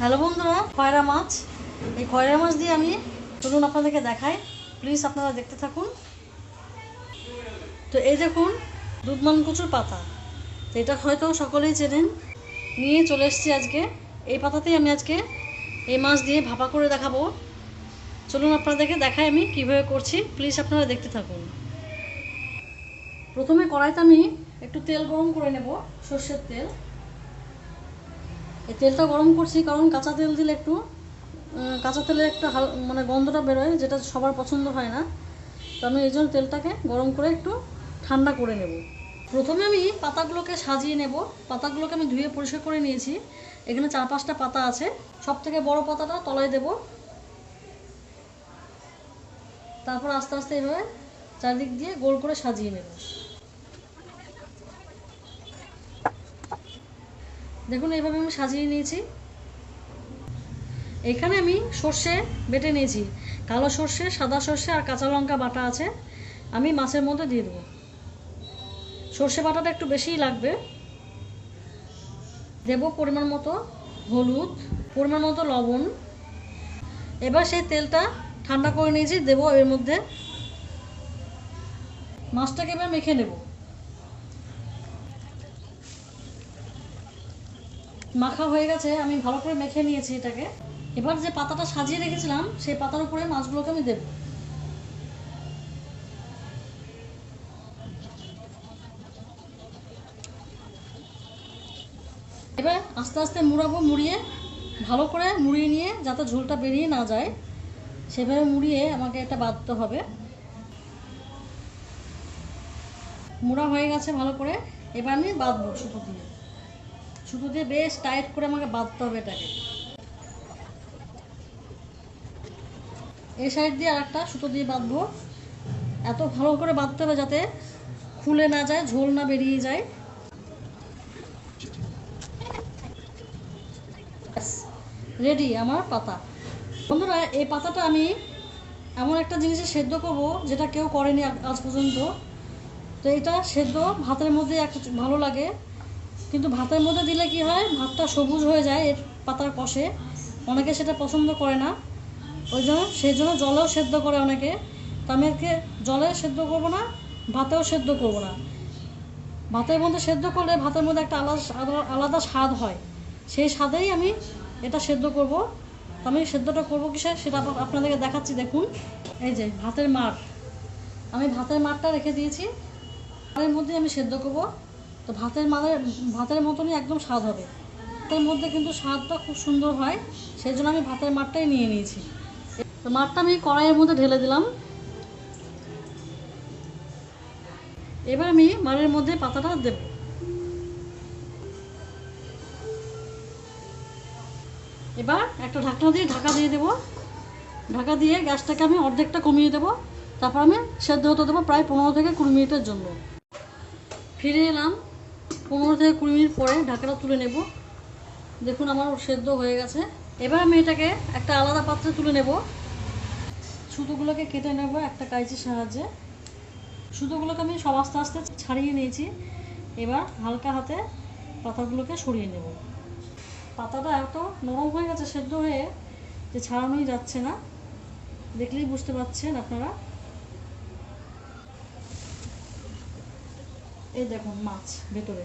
Hello বন্ধুরা খয়রা মাছ। এই খয়রা মাছ দিয়ে আমি চলুন আপনাদেরকে দেখাই। প্লিজ আপনারা দেখতে থাকুন। তো এই দেখুন, দুধমান কচুর পাতা। তো এটা হয়তো সকলেই চেনেন। নিয়ে চলে এসেছি আজকে। এই পাতাতেই আমি আজকে এই মাছ দিয়ে ভাপা করে দেখাবো। চলুন আপনাদেরকে দেখাই আমি কীভাবে করছি। প্লিজ আপনারা দেখতে থাকুন। প্রথমে কড়াইতে আমি একটু তেল গরম করে নেব, সর্ষের তেল। এই তেলটা গরম করছি কারণ কাঁচা তেল দিলে একটু কাঁচা তেলের একটা হাল মানে গন্ধটা বেরোয়, যেটা সবার পছন্দ হয় না। তো আমি এই জন্য তেলটাকে গরম করে একটু ঠান্ডা করে নেব। প্রথমে আমি পাতাগুলোকে সাজিয়ে নেব। পাতাগুলোকে আমি ধুয়ে পরিষ্কার করে নিয়েছি। এখানে চার পাঁচটা পাতা আছে। সব থেকে বড় পাতাটা তলায় দেব। তারপর আস্তে আস্তে এভাবে চারদিক দিয়ে গোল করে সাজিয়ে নেব। দেখুন, এইভাবে আমি সাজিয়ে নিয়েছি। এখানে আমি সর্ষে বেটে নিয়েছি। কালো সর্ষে, সাদা সর্ষে আর কাঁচা লঙ্কা বাটা আছে। আমি মাছের মধ্যে দিয়ে দেবো। সর্ষে বাটাটা একটু বেশিই লাগবে। দেব পরিমাণ মতো হলুদ, পরিমাণ মতো লবণ। এবার সেই তেলটা ঠান্ডা করে নিয়েছি, দেবো এর মধ্যে। মাছটাকে এবার মেখে নেব। মাখা হয়ে গেছে, আমি ভালো করে মেখে নিয়েছি এটাকে। এবার যে পাতাটা সাজিয়ে রেখেছিলাম, সেই পাতার উপরে মাছগুলোকে আমি দেব। এবার আস্তে আস্তে মুড়াবো, মুড়িয়ে ভালো করে মুড়িয়ে নিয়ে, যাতে ঝোলটা বেরিয়ে না যায়, সেভাবে মুড়িয়ে আমাকে এটা বাঁধতে হবে। মুড়া হয়ে গেছে ভালো করে, এবার আমি বাঁধবো সুতো দিয়ে। সুতো দিয়ে বেশ টাইট করে আমাকে বাঁধতে হবে এটাকে। এই সাইড দিয়ে আরেকটা সুতো দিয়ে বাঁধবো। এত ভালো করে বাঁধতে হবে যাতে খুলে না যায়, ঝোল না বেরিয়ে যায়। রেডি আমার পাতা। বন্ধুরা, এই পাতাটা আমি এমন একটা জিনিসে সেদ্ধ করব যেটা কেউ করেনি আজ পর্যন্ত। তো এটা সেদ্ধ ভাতের মধ্যে একটা ভালো লাগে। কিন্তু ভাতের মধ্যে দিলে কি হয়? ভাতটা সবুজ হয়ে যায়, এর পাতার কষে। অনেকে সেটা পছন্দ করে না। ওই জন্য, সেই জন্য জলেও সেদ্ধ করে অনেকে। তো আমি আজকে জলে সেদ্ধ করব না, ভাতেও সেদ্ধ করব না। ভাতের মধ্যে সেদ্ধ করলে ভাতের মধ্যে একটা আলাদা, আলাদা- স্বাদ হয়। সেই স্বাদেই আমি এটা সেদ্ধ করব। আমি সেদ্ধটা করব কিসে? সেটা আপ- আপনাদেরকে দেখাচ্ছি, দেখুন। এই যে, ভাতের মাঠ। আমি ভাতের মাঠটা রেখে দিয়েছি। এর মধ্যে আমি সেদ্ধ করব। তো ভাতের মাদের ভাতের মতনই একদম স্বাদ হবে। ভাতের মধ্যে কিন্তু স্বাদটা খুব সুন্দর হয় সেই জন্য আমি ভাতের মাঠটাই নিয়ে নিয়েছি। তো মাঠটা আমি কড়াইয়ের মধ্যে ঢেলে দিলাম। এবার আমি মাড়ের মধ্যে পাতাটা দেব। এবার একটা ঢাকনা দিয়ে ঢাকা দিয়ে দেবো। ঢাকা দিয়ে গ্যাসটাকে আমি অর্ধেকটা কমিয়ে দেবো। তারপর আমি সেদ্ধ হতে দেবো প্রায় পনেরো থেকে কুড়ি মিনিটের জন্য। ফিরে এলাম। পনেরো থেকে কুড়ি মিনিট পরে ঢাকাটা তুলে নেব। দেখুন আমার সেদ্ধ হয়ে গেছে। এবার আমি এটাকে একটা আলাদা পাত্রে তুলে নেব। সুতোগুলোকে কেটে নেব একটা কাইচির সাহায্যে। সুতোগুলোকে আমি সব আস্তে আস্তে ছাড়িয়ে নিয়েছি। এবার হালকা হাতে পাতাগুলোকে সরিয়ে নেব। পাতাটা এত নরম হয়ে গেছে, সেদ্ধ হয়ে যে ছাড়ানোই যাচ্ছে না। দেখলেই বুঝতে পারছেন আপনারা। এই দেখুন মাছ ভেতরে।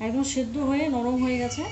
একদম সেদ্ধ হয়ে নরম হয়ে গেছে।